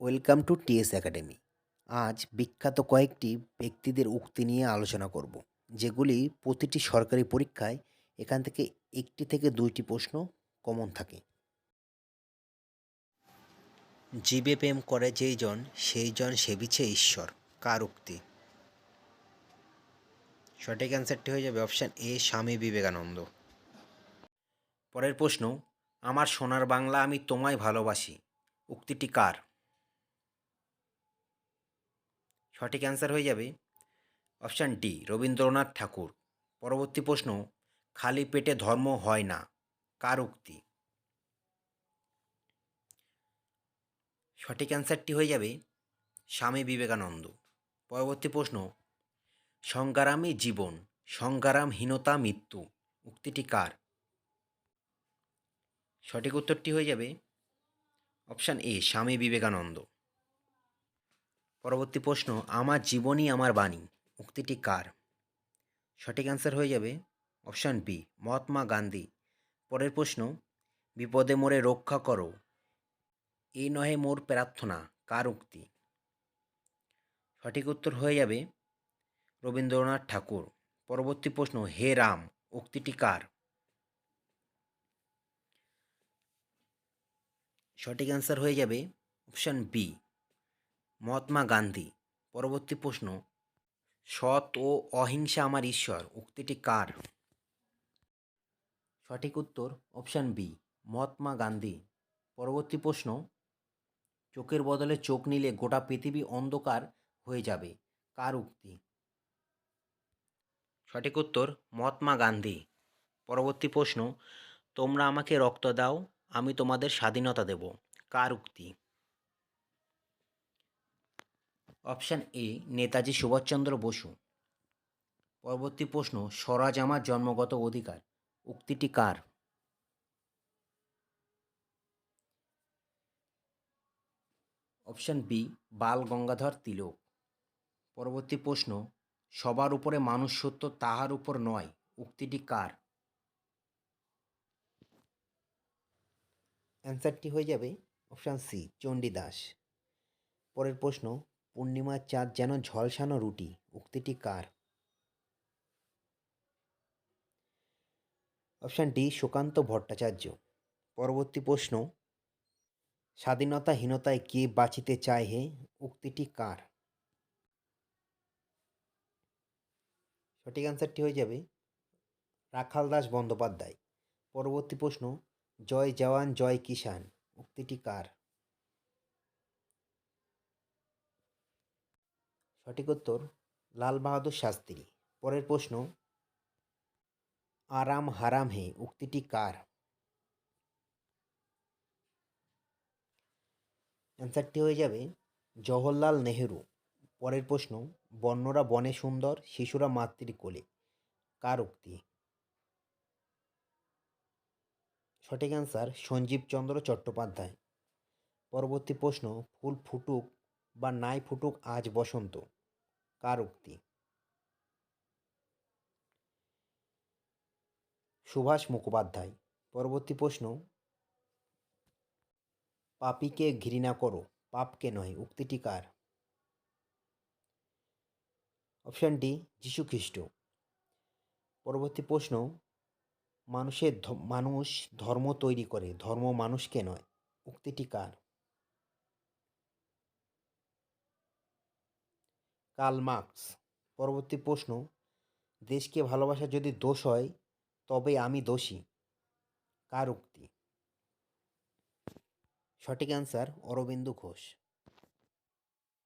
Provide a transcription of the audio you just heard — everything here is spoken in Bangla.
Welcome to T S academy. আজ বিখ্যাত কয়েকটি ব্যক্তিদের উক্তি নিয়ে আলোচনা করব, যেগুলি প্রতিটি সরকারি পরীক্ষায় এখান থেকে একটি থেকে দুইটি প্রশ্ন কমন থাকে। জীবে প্রেম করে যেই জন, সেই জন সেবিছে ঈশ্বর। কার উক্তি? সঠিক অ্যান্সারটি হয়ে যাবে অপশান এ স্বামী বিবেকানন্দ। পরের প্রশ্ন, আমার সোনার বাংলা আমি তোমায় ভালোবাসি। উক্তিটি কার? সঠিক অ্যান্সার হয়ে যাবে। Option D Rabindranath Thakur. পরবর্তী প্রশ্ন, খালি পেটে ধর্ম হয় না, কার উক্তি? সঠিক অ্যান্সারটি হয়ে যাবে স্বামী বিবেকানন্দ। পরবর্তী প্রশ্ন, সংগ্রামী জীবন, সংগ্রামহীনতা মৃত্যু, উক্তিটি কার? সঠিক উত্তরটি হয়ে যাবে অপশান এ স্বামী বিবেকানন্দ। পরবর্তী প্রশ্ন, আমার জীবনই আমার বাণী, উক্তিটি কার? সঠিক অ্যান্সার হয়ে যাবে অপশান বি মহাত্মা গান্ধী। পরের প্রশ্ন, বিপদে মোরে রক্ষা করো এই নহে মোর প্রার্থনা, কার উক্তি? সঠিক উত্তর হয়ে যাবে রবীন্দ্রনাথ ঠাকুর। পরবর্তী প্রশ্ন, হে রাম, উক্তিটি কার? সঠিক অ্যান্সার হয়ে যাবে অপশান বি মহাত্মা গান্ধী। পরবর্তী প্রশ্ন, সৎ ও অহিংসা আমার ঈশ্বর, উক্তিটি কার? সঠিক উত্তর অপশান বি মহাত্মা গান্ধী। পরবর্তী প্রশ্ন, চোখের বদলে চোখ নিলে গোটা পৃথিবী অন্ধকার হয়ে যাবে, কার উক্তি? সঠিক উত্তর, মহাত্মা গান্ধী। পরবর্তী প্রশ্ন, তোমরা আমাকে রক্ত দাও, আমি তোমাদের স্বাধীনতা দেব, কার উক্তি? Option A, Netaji Subhash Chandra Basu. পরবর্তী প্রশ্ন, স্বরাজ আমার জন্মগত অধিকার, উক্তিটি কার? Option B, Bal Gangadhar Tilak. পরবর্তী প্রশ্ন, সবার উপরে মানুষ সত্য তাহার উপর নয়, উক্তিটি কার? অ্যান্সারটি হয়ে যাবে অপশান সি, চণ্ডীদাস। পরের প্রশ্ন পূর্ণিমার চাঁদ যেন ঝলসানো রুটি। উক্তিটি কার? Option D, Sukanta Bhattacharya. পরবর্তী প্রশ্ন, স্বাধীনতাহীনতায় কে বাঁচিতে চায় হে? উক্তিটি কার? সঠিক অ্যান্সারটি হয়ে যাবে রাখাল দাস বন্দ্যোপাধ্যায়। পরবর্তী প্রশ্ন, জয় জওয়ান, জয় কিষান উক্তিটি কার? সঠিক উত্তর, লাল বাহাদুর শাস্ত্রী। পরের প্রশ্ন, আরাম হারাম হে, উক্তিটি কার? অ্যান্সারটি হয়ে যাবে, জওহরলাল নেহেরু। পরের প্রশ্ন বন্যরা বনে সুন্দর, শিশুরা মাতৃ কোলে কার উক্তি? সঠিক অ্যান্সার, সঞ্জীব চন্দ্র চট্টোপাধ্যায়। পরবর্তী প্রশ্ন, ফুল ফুটুক বা নাই ফুটুক আজ বসন্ত। কার উক্তি সুভাষ মুখোপাধ্যায়, পরবর্তী প্রশ্ন। পাপিকে ঘৃণা করো, পাপকে নয়, উক্তিটি কার? অপশান ডি খ্রিস্ট পরবর্তী প্রশ্ন, মানুষের মানুষ ধর্ম তৈরি করে, ধর্ম মানুষকে নয়, উক্তিটি কার? Karl Marx. পরবর্তী প্রশ্ন, দেশকে ভালোবাসা যদি দোষ হয়, তবে আমি দোষী। কার উক্তি? সঠিক অ্যান্সার অরবিন্দু ঘোষ।